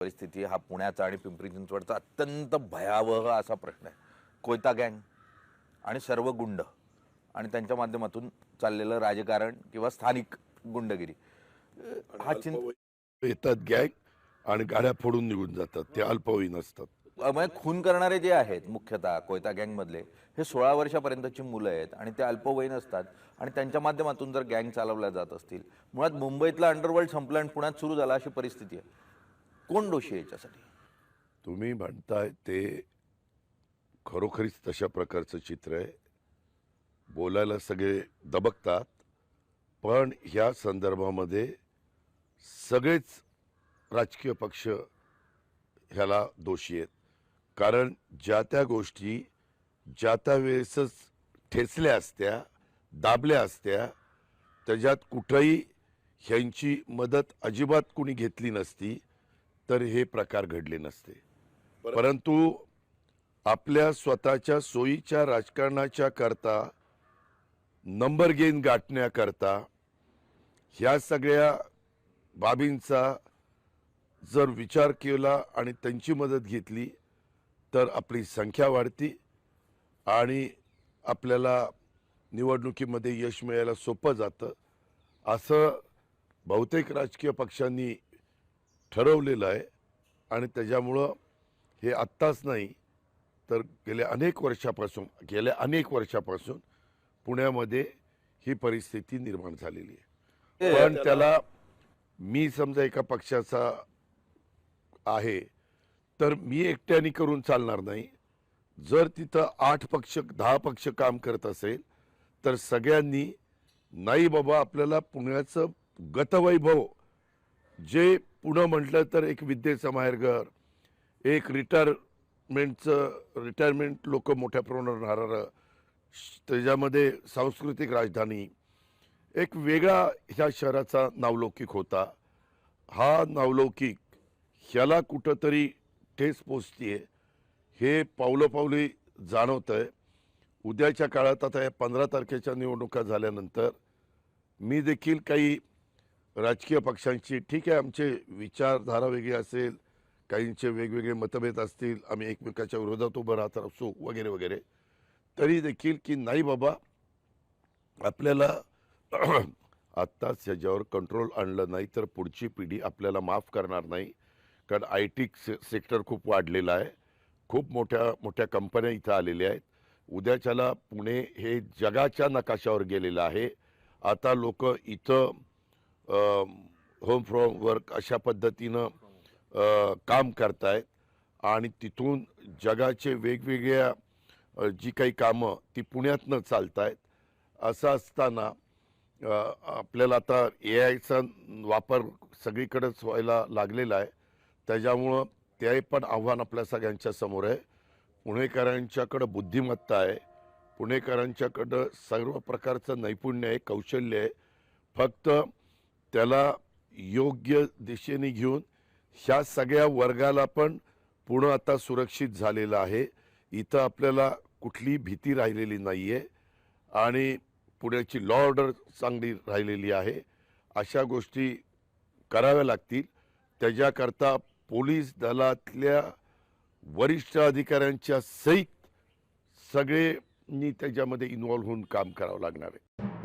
परिस्थिती हा पुण्याचा आणि पिंपरी चिंचवडचा अत्यंत भयावह असा प्रश्न आहे. कोयता गँग आणि सर्व गुंड आणि त्यांच्या माध्यमातून चाललेलं राजकारण किंवा स्थानिक गुंडगिरी. हा चिं येतात गॅग आणि गाड्या फोडून निघून जातात. ते अल्पवयीन असतात. म्हणजे खून करणारे जे आहेत मुख्यतः कोयता गँगमधले हे सोळा वर्षापर्यंतची मुलं आहेत आणि ते अल्पवयीन असतात आणि त्यांच्या माध्यमातून जर गँग चालवल्या जात असतील मुळात मुंबईतला अंडरवर्ल्ड संपलं आणि पुण्यात सुरू झाला अशी परिस्थिती आहे. कोण दोषी याच्यासाठी? तुम्ही म्हणताय ते खरोखरीच तशा प्रकारचं चित्र आहे. बोलायला सगळे दबकतात. पण ह्या संदर्भामध्ये सगळेच राजकीय पक्ष ह्याला दोषी आहेत. कारण ज्या त्या गोष्टी ज्या त्या वेळेसच ठेचल्या असत्या दाबल्या असत्या त्याच्यात कुठंही ह्यांची मदत अजिबात कुणी घेतली नसती. तर हे प्रकार घडले नसते. परंतु आपल्या स्वतःच्या सोयीच्या राजकारणाच्या करता नंबर गेन गाठण्याकरता ह्या सगळ्या बाबींचा जर विचार केला आणि त्यांची मदत घेतली तर आपली संख्या वाढती आणि आपल्याला निवडणुकीमध्ये यश मिळायला सोपं जातं. असं बहुतेक राजकीय पक्षांनी ठरवलेलं आहे आणि त्याच्यामुळं हे आत्ताच नाही तर गेल्या अनेक वर्षापासून गेल्या अनेक वर्षापासून पुण्यामध्ये ही परिस्थिती निर्माण झालेली आहे. पण त्याला मी समजा एका पक्षाचा आहे तर मी एकट्याने करून चालणार नाही. जर तिथं आठ पक्ष दहा पक्ष काम करत असेल तर सगळ्यांनी नाही बाबा आपल्याला पुण्याचं गतवैभव जे पुणं म्हटलं तर एक विद्येचं माहेरघर एक रिटायरमेंटचं रिटायरमेंट लोक मोठ्या प्रमाणावर राहणारं त्याच्यामध्ये सांस्कृतिक राजधानी एक वेगळा ह्या शहराचा नावलौकिक होता. हा नावलौकिक ह्याला कुठंतरी ठेस पोचतीये हे पावलोपावली जाणवतं आहे उद्याच्या काळात आता या पंधरा तारखेच्या निवडणुका झाल्यानंतर मी देखील काही राजकीय पक्षांची. ठीक आहे आमचे विचारधारा वेगळी असेल काहींचे वेगवेगळे मतभेद असतील आम्ही एकमेकाच्या विरोधात उभं राहत असू वगैरे वगैरे. तरी देखील की नाही बाबा आपल्याला आत्ताच ह्याच्यावर कंट्रोल आणलं नाही तर पुढची पिढी आपल्याला माफ करणार नाही. कारण आय टी सेक्टर खूप वाढलेलं आहे. खूप मोठ्या मोठ्या कंपन्या इथं आलेल्या आहेत. उद्याच्याला पुणे हे जगाच्या नकाशावर गेलेलं आहे. आता लोक इथं होम फ्रॉम वर्क अशा पद्धतीनं काम करतायत. आणि तिथून जगाचे वेगवेगळ्या जी काही कामं ती पुण्यातनं चालत आहेत असं असताना आपल्याला आता ए आयचा वापर सगळीकडेच व्हायला लागलेला आहे. त्याच्यामुळं ते पण आव्हान आपल्या सगळ्यांच्या समोर आहे. पुणेकरांच्याकडं बुद्धिमत्ता आहे. पुणेकरांच्याकडं सर्व प्रकारचं नैपुण्य आहे कौशल्य आहे. फक्त त्याला योग्य दिशेने घेऊन ह्या सगळ्या वर्गाला पण पुणं आता सुरक्षित झालेलं आहे. इथं आपल्याला कुठलीही भीती राहिलेली नाही आहे आणि पुण्याची लॉ ऑर्डर चांगली राहिलेली आहे. अशा गोष्टी कराव्या लागतील. त्याच्याकरता पोलीस दलातल्या वरिष्ठ अधिकाऱ्यांच्या सहित सगळ्यांनी त्याच्यामध्ये इन्वॉल्व्ह होऊन काम करावं लागणार आहे.